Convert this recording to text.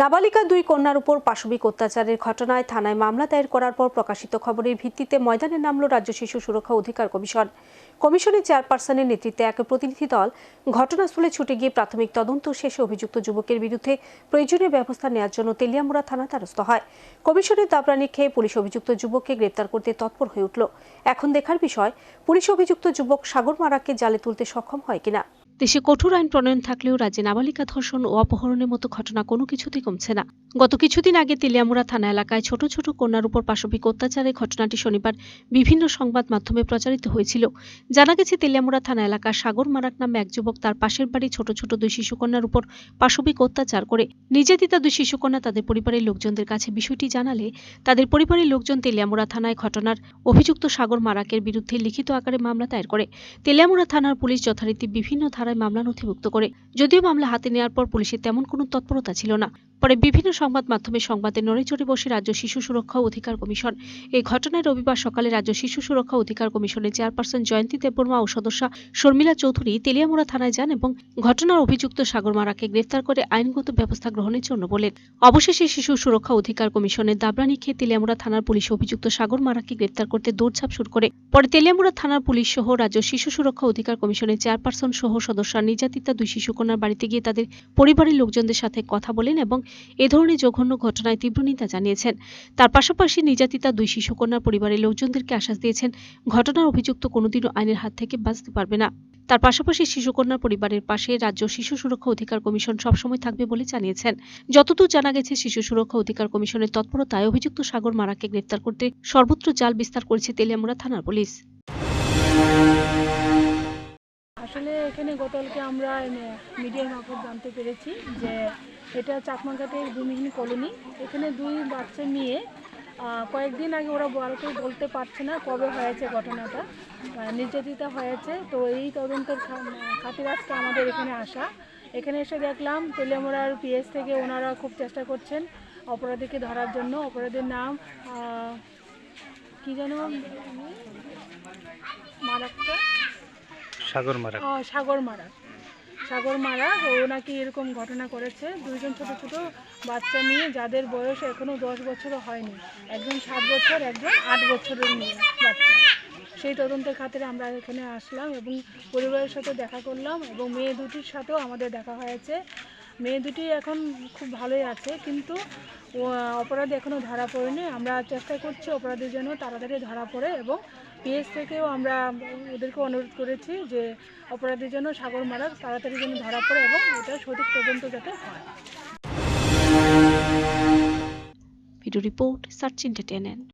নাবালিকা দুই কন্যার উপর পাশবিক অত্যাচারের ঘটনায় থানায় মামলা দায়ের করার পর প্রকাশিত খবরের ভিত্তিতে ময়দানে নামল রাজ্য শিশু সুরক্ষা অধিকার কমিশন। কমিশনের চেয়ারপারসনের নেতৃত্বে এক প্রতিনিধি দল ঘটনাস্থলে ছুটে গিয়ে প্রাথমিক তদন্ত শেষে অভিযুক্ত যুবকের বিরুদ্ধে প্রয়োজনীয় ব্যবস্থা নেওয়ার জন্য তেলিয়ামুড়া থানা দ্বারস্থ হয়। কমিশনের দাবরানি খেয়ে পুলিশ অভিযুক্ত যুবককে গ্রেপ্তার করতে তৎপর হয়ে উঠল। এখন দেখার বিষয়, পুলিশ অভিযুক্ত যুবক সাগর মারাকে জালে তুলতে সক্ষম হয় কিনা? দেশে কঠোর আইন প্রণয়ন থাকলেও রাজ্যে নাবালিকা ধর্ষণ ও অপহরণের মতো ঘটনা কোনো কিছুতেই কমছে না। গত কিছুদিন আগে তেলিয়ামুড়া থানা এলাকায় ছোট ছোট কন্যার উপর পাশবিক অত্যাচারের ঘটনাটি শনিবার বিভিন্ন সংবাদ মাধ্যমে প্রচারিত হয়েছিল। জানা গেছে, তেলিয়ামুড়া থানা এলাকার সাগর মারাক নামে এক যুবক তার পাশের বাড়ি ছোট ছোট দুই শিশুকন্যার উপর পাশবিক অত্যাচার করে। নির্যাতিতা দুই শিশুকন্যা তাদের পরিবারের লোকজনদের কাছে বিষয়টি জানালে তাদের পরিবারের লোকজন তেলিয়ামুড়া থানায় ঘটনার অভিযুক্ত সাগর মারাকের বিরুদ্ধে লিখিত আকারে মামলা দায়ের করে। তেলিয়ামুড়া থানার পুলিশ যথারীতি বিভিন্ন ধারায় মামলা নথিভুক্ত করে। যদিও মামলা হাতে নেওয়ার পর পুলিশের তেমন কোনো তৎপরতা ছিল না। পরে বিভিন্ন সংবাদ মাধ্যমে সংবাদে নড়েচড়ে বসে রাজ্য শিশু সুরক্ষা অধিকার কমিশন। এই ঘটনায় রবিবার সকালে রাজ্য শিশু সুরক্ষা অধিকার কমিশনের চেয়ারপারসন জয়ন্তী দেববর্মা ও সদস্যা শর্মিলা চৌধুরী তেলিয়ামুড়া থানায় যান এবং ঘটনার অভিযুক্ত সাগর মারাকে গ্রেফতার করে আইনগত ব্যবস্থা গ্রহণের জন্য বলেন। অবশেষে শিশু সুরক্ষা অধিকার কমিশনের দাবরানি খেয়ে তেলিয়ামুড়া থানার পুলিশ অভিযুক্ত সাগর মারাকে গ্রেফতার করতে দৌড়ঝাঁপ শুরু করে। পরে তেলিয়ামুড়া থানার পুলিশ সহ রাজ্য শিশু সুরক্ষা অধিকার কমিশনের চেয়ারপারসন সহ সদস্যরা নির্যাতিতা দুই শিশুকন্যার বাড়িতে গিয়ে তাদের পরিবারের লোকজনদের সাথে কথা বলেন এবং এ ধরনের জঘন্য ঘটনায় তীব্র নিন্দা জানিয়েছেন। তার পাশাপাশি নির্যাতিতা দুই শিশুকন্যার পরিবারের লোকজনদেরকে আশ্বাস দিয়েছেন, ঘটনার অভিযুক্ত কোনোদিনও আইনের হাত থেকে বাঁচতে পারবে না। তার পাশাপাশি শিশুকন্যার পরিবারের পাশে রাজ্য শিশু সুরক্ষা অধিকার কমিশন সবসময় থাকবে বলে জানিয়েছেন। যতদূর জানা গেছে, শিশু সুরক্ষা অধিকার কমিশনের তৎপরতায় অভিযুক্ত সাগর মারাকে গ্রেপ্তার করতে সর্বত্র জাল বিস্তার করেছে তেলিয়ামুড়া থানার পুলিশ। আসলে এখানে গতকালকে আমরা মিডিয়ার মারফত জানতে পেরেছি যে এটা চাকমাঘাটের ভূমিহীন কলোনি। এখানে দুই বাচ্চা নিয়ে কয়েকদিন আগে ওরা বলতে বলতে পারছে না কবে হয়েছে ঘটনাটা নির্যাতিতা হয়েছে। তো এই তদন্তের খাতির আজকে আমাদের এখানে আসা। এখানে এসে দেখলাম তেলিয়ামোড়ার পিএস থেকে ওনারা খুব চেষ্টা করছেন অপরাধীকে ধরার জন্য। অপরাধীর নাম কি যেন? মারাকটা সাগর মারা। সাগরমারা সাগর মারা। সাগর মারা ও নাকি এরকম ঘটনা করেছে। দুইজন ছোট ছোট বাচ্চা নিয়ে, যাদের বয়স এখনও দশ বছরও হয়নি। একজন সাত বছর, একজন আট বছরের মেয়ে বাচ্চা। সেই তদন্তের খাতিরে আমরা এখানে আসলাম এবং পরিবারের সাথে দেখা করলাম এবং মেয়ে দুটির সাথেও আমাদের দেখা হয়েছে। মেয়ে দুটি এখন খুব ভালোই আছে, কিন্তু অপরাধ এখনও ধরা পড়েনি। আমরা চেষ্টা করছি অপরাধের জন্য তাড়াতাড়ি ধরা পড়ে এবং পিএস থেকেও আমরা ওদেরকে অনুরোধ করেছি যে অপরাধের জন্য সাগর মারা তাড়াতাড়ি যেন ধরা পড়ে এবং এটা সঠিক তদন্ত যাতে হয়। Video report search entertainment